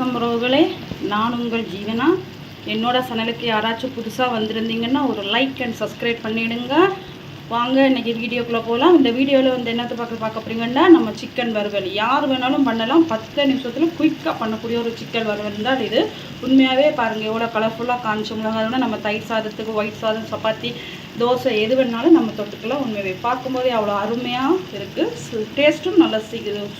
வணக்கம் ரோகளே நான் உங்கள் ஜீவனா. என்னோட சேனலுக்கு யாராச்சும் புதுசாக வந்திருந்தீங்கன்னா ஒரு லைக் அண்ட் சப்ஸ்கிரைப் பண்ணிவிடுங்க வாங்க இன்றைக்கி வீடியோக்குள்ளே போகலாம் இந்த வீடியோவில் வந்து என்னத்தை பார்க்க பார்க்க போறீங்கன்னா நம்ம சிக்கன் வறுவல். யார் வேணாலும் பண்ணலாம். பத்து நிமிஷத்தில் குயிக்காக பண்ணக்கூடிய ஒரு சிக்கன் வறுவல் தான் இது. உண்மையாகவே பாருங்கள் எவ்வளோ கலர்ஃபுல்லாக காமிச்ச மிளகாய் நம்ம தயிர் சாதத்துக்கு ஒயிட் சாதம் சப்பாத்தி தோசை எது வேணாலும் நம்ம தொட்டுக்கலாம். உண்மையாகவே பார்க்கும்போதே அவ்வளோ அருமையாக இருக்குது டேஸ்ட்டும் நல்லா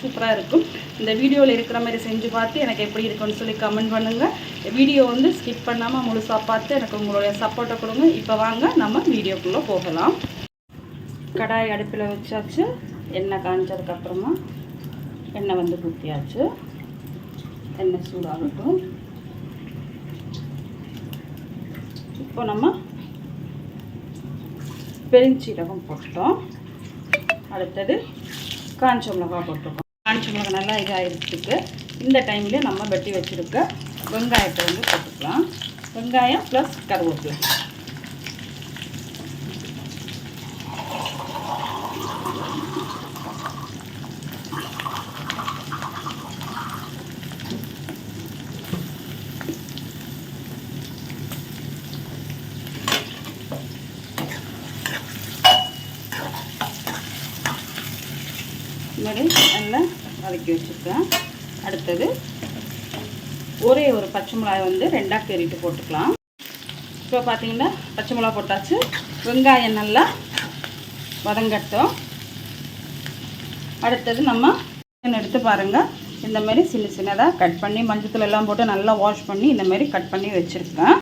சூப்பராக இருக்கும். இந்த வீடியோவில் இருக்கிற மாதிரி செஞ்சு பார்த்து எனக்கு எப்படி இருக்குன்னு சொல்லி கமெண்ட் பண்ணுங்கள் வீடியோ வந்து ஸ்கிப் பண்ணாமல் முழுசாக பார்த்து எனக்கு உங்களுடைய சப்போர்ட்டை கொடுங்க. இப்போ வாங்க நம்ம வீடியோக்குள்ளே போகலாம். கடாய் அடுப்பில் வச்சாச்சு எண்ணெய் காஞ்சதுக்கப்புறமா எண்ணெய் வந்து ஊற்றியாச்சு எண்ணெய் சூடாகட்டும். இப்போ நம்ம பெருஞ்சீரகம் போட்டோம் அடுத்தது காஞ்ச மிளகா போட்டிருக்கோம். காஞ்ச மிளகா நல்லா இதாகிருக்கு இந்த டைம்லேயே நம்ம வெட்டி வச்சுருக்க வெங்காயத்தை வந்து போட்டுக்கலாம். வெங்காயம் ப்ளஸ் கருவேப்பிலை. மாதிரி நல்லா வதக்கி வச்சுருக்கேன். அடுத்தது ஒரே ஒரு பச்சை மிளகாய் வந்து ரெண்டாக கறிட்டு போட்டுக்கலாம். இப்போ பார்த்தீங்கன்னா பச்சை மிளகா போட்டாச்சு. வெங்காயம் நல்லா வதங்கட்டும். அடுத்தது நம்ம எடுத்து பாருங்கள் இந்த மாதிரி சின்ன சின்னதாக கட் பண்ணி மஞ்சத்தூள் எல்லாம் போட்டு நல்லா வாஷ் பண்ணி இந்த மாதிரி கட் பண்ணி வச்சுருக்கேன்.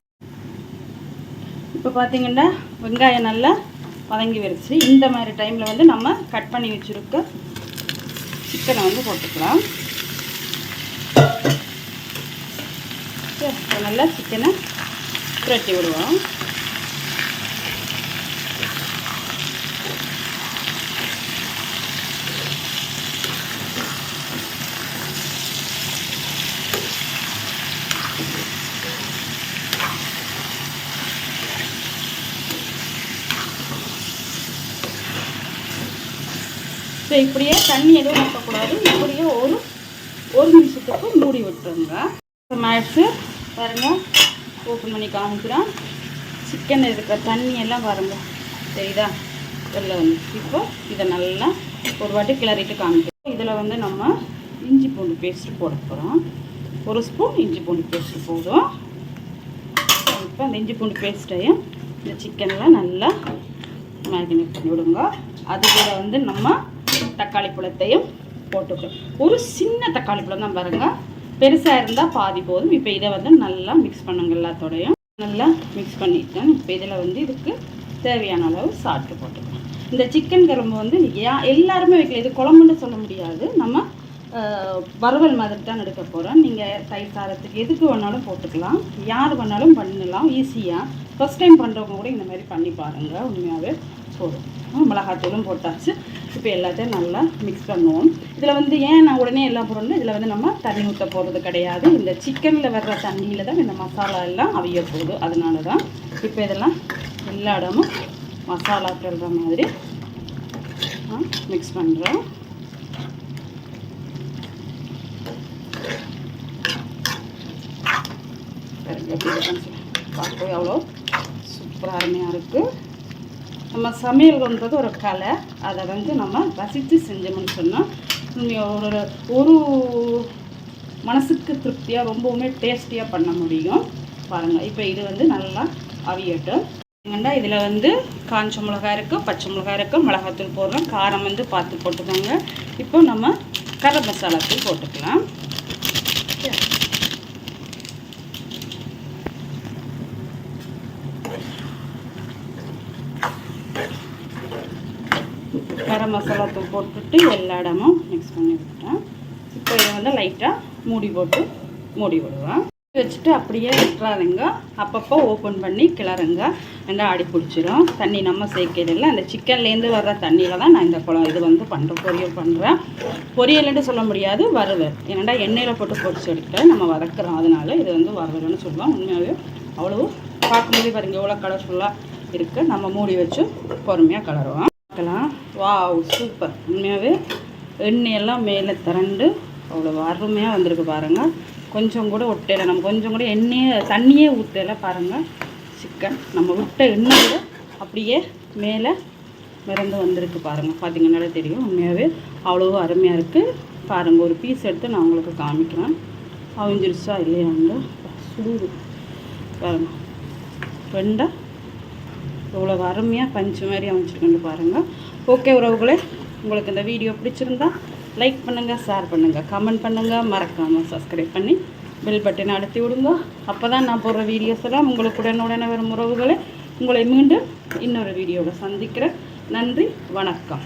இப்போ பார்த்தீங்கன்னா வெங்காயம் நல்லா வதங்கி வருச்சு. இந்த மாதிரி டைமில் வந்து நம்ம கட் பண்ணி வச்சுருக்க சிக்கனை வந்து போட்டுக்கலாம். நல்லா சிக்கனை புரட்டி விடுவோம். ஸோ இப்படியே தண்ணி எதுவும் ஊற்றக்கூடாது இப்படியே ஒரு ஒரு நிமிஷத்துக்கு மூடி விட்டுருங்க. மேட்ஸு பாருங்கள் ஓப்பன் பண்ணி காமிக்கிறோம் சிக்கன் இருக்கிற தண்ணி எல்லாம் பாருங்கள் சரிதா இதில் வந்து. இப்போ இதை நல்லா ஒரு வாட்டி கிளறிட்டு காமிக்கிறோம் இதில் வந்து நம்ம இஞ்சி பூண்டு பேஸ்ட்டு போட போகிறோம். ஒரு ஸ்பூன் இஞ்சி பூண்டு பேஸ்ட்டு போதும். இப்போ அந்த இஞ்சி பூண்டு பேஸ்ட்டையும் இந்த சிக்கன்லாம் நல்லா மேரினேட் பண்ணி விடுங்க. அது கூட வந்து நம்ம தக்காளி பழத்தையும் போட்டுக்கணும். ஒரு சின்ன தக்காளி பழம் தான் பாருங்கள் பெருசாக இருந்தால் பாதி போதும். இப்போ இதை வந்து நல்லா மிக்ஸ் பண்ணுங்க எல்லாத்தோடையும். நல்லா மிக்ஸ் பண்ணிட்டேன் இப்போ இதில் வந்து இதுக்கு தேவையான அளவு சாப்பிட்டு போட்டுக்கலாம் இந்த சிக்கன் குழம்பு வந்து யா எல்லாருமே வைக்கல. இது குழம்புன்னு சொல்ல முடியாது. நம்ம வறுவல் மாதிரி தான் எடுக்க போகிறோம் நீங்கள் தயிர் சாதத்துக்கு எதுக்கு வேணாலும் போட்டுக்கலாம். யார் வேணாலும் பண்ணலாம். ஈஸியாக ஃபஸ்ட் டைம் பண்ணுறவங்க கூட இந்த மாதிரி பண்ணி பாருங்கள் உண்மையாகவே போதும். மிளகாத்தூளும் போட்டாச்சு. இப்போ எல்லாத்தையும் நல்லா மிக்ஸ் பண்ணுவோம். இதில் வந்து ஏன் நான் உடனே எல்லா பொருளும் இதில் வந்து நம்ம தண்ணி ஊற்ற போகிறது கிடையாது. இந்த சிக்கனில் வர்ற தண்ணியில் தான் இந்த மசாலா எல்லாம் அவிய போகுது. அதனால தான் இப்போ இதெல்லாம் எல்லா இடமும் மசாலா தள்ளுற மாதிரி மிக்ஸ் பண்ணுறோம் பார்க்கவே அவ்வளோ சூப்பராக அருமையாக இருக்குது நம்ம சமையல்ன்றது ஒரு கலை. அதை வந்து நம்ம ரசித்து செஞ்சோம்னு சொன்னால் ஒரு ஒரு மனசுக்கு திருப்தியாக ரொம்பவுமே டேஸ்டியாக பண்ண முடியும். பாருங்கள் இப்போ இது வந்து நல்லா அவியட்டும். ஏன்னா இதில் வந்து காஞ்ச மிளகாய் இருக்குது பச்சை மிளகாய் இருக்குது மிளகாத்தூள் போடுறோம் காரம் வந்து பார்த்து போட்டுக்கோங்க. இப்போ நம்ம கரம் மசாலாத்தூள் போட்டுக்கலாம் போட்டுக்கலாம். கரம் மசாலா தூள் போட்டுட்டு எல்லா இடமும் மிக்ஸ் பண்ணி விட்டேன் இப்போ இதை வந்து லைட்டாக மூடி போட்டு மூடி விடுவேன் வச்சுட்டு அப்படியே விட்டுறாதுங்க. அப்பப்போ ஓப்பன் பண்ணி கிளறுங்க. ரெண்டா அடி பிடிச்சிரும். தண்ணி நம்ம சேர்க்கையில அந்த சிக்கன்லேருந்து வர்ற தண்ணியில் தான் நான் இந்த குழம்பு இது வந்து பண்ணுறேன் பொரியல் பண்ணுறேன் பொரியல்னு சொல்ல முடியாது வறுவல். ஏன்னாடா எண்ணெயில் போட்டு பொரிச்சு எடுக்க நம்ம வதக்குறோம். அதனால இது வந்து வறுவல்னு சொல்லுவோம் உண்மையாகவே அவ்வளோ பார்க்கும்போதே பாருங்க எவ்வளோ கலர்ஃபுல்லாக இருக்குது நம்ம மூடி வச்சு பொறுமையாக கலருவோம் பார்க்கலாம். Wow super. உண்மையாகவே எண்ணெயெல்லாம் மேலே திரண்டு அவ்வளோ அருமையாக வந்திருக்கு பாருங்கள் கொஞ்சம் கூட ஒட்டையில நம்ம கொஞ்சம் கூட எண்ணெயே தண்ணியே ஊற்றல பாருங்கள் சிக்கன். நம்ம விட்ட எண்ணெய் கூட அப்படியே மேலே மிதந்து வந்திருக்கு பாருங்கள் பார்த்தீங்கன்னாலே தெரியும். உண்மையாகவே அவ்வளோ அருமையாக இருக்குது பாருங்கள் ஒரு பீஸ் எடுத்து நான் உங்களுக்கு காமிக்கிறேன். அவிஞ்சிருச்சா இல்லையாங்க சூடு. பாருங்கள் வெண்டை. எவ்வளோ அருமையாக பஞ்சு மாதிரி அமைச்சிருக்குன்னு பாருங்கள் ஓகே உறவுகளே உங்களுக்கு இந்த வீடியோ பிடிச்சிருந்தா லைக் பண்ணுங்கள் ஷேர் பண்ணுங்கள் கமெண்ட் பண்ணுங்கள் மறக்காமல் சப்ஸ்கிரைப் பண்ணி பெல் பட்டனை அழுத்தி விடுங்க. அப்போ தான் நான் போடுற வீடியோஸ் எல்லாம் உங்களுக்கு உடனுடனே வரும் உறவுகளை. உங்களை மீண்டும் இன்னொரு வீடியோவில் சந்திக்கிறேன். நன்றி வணக்கம்.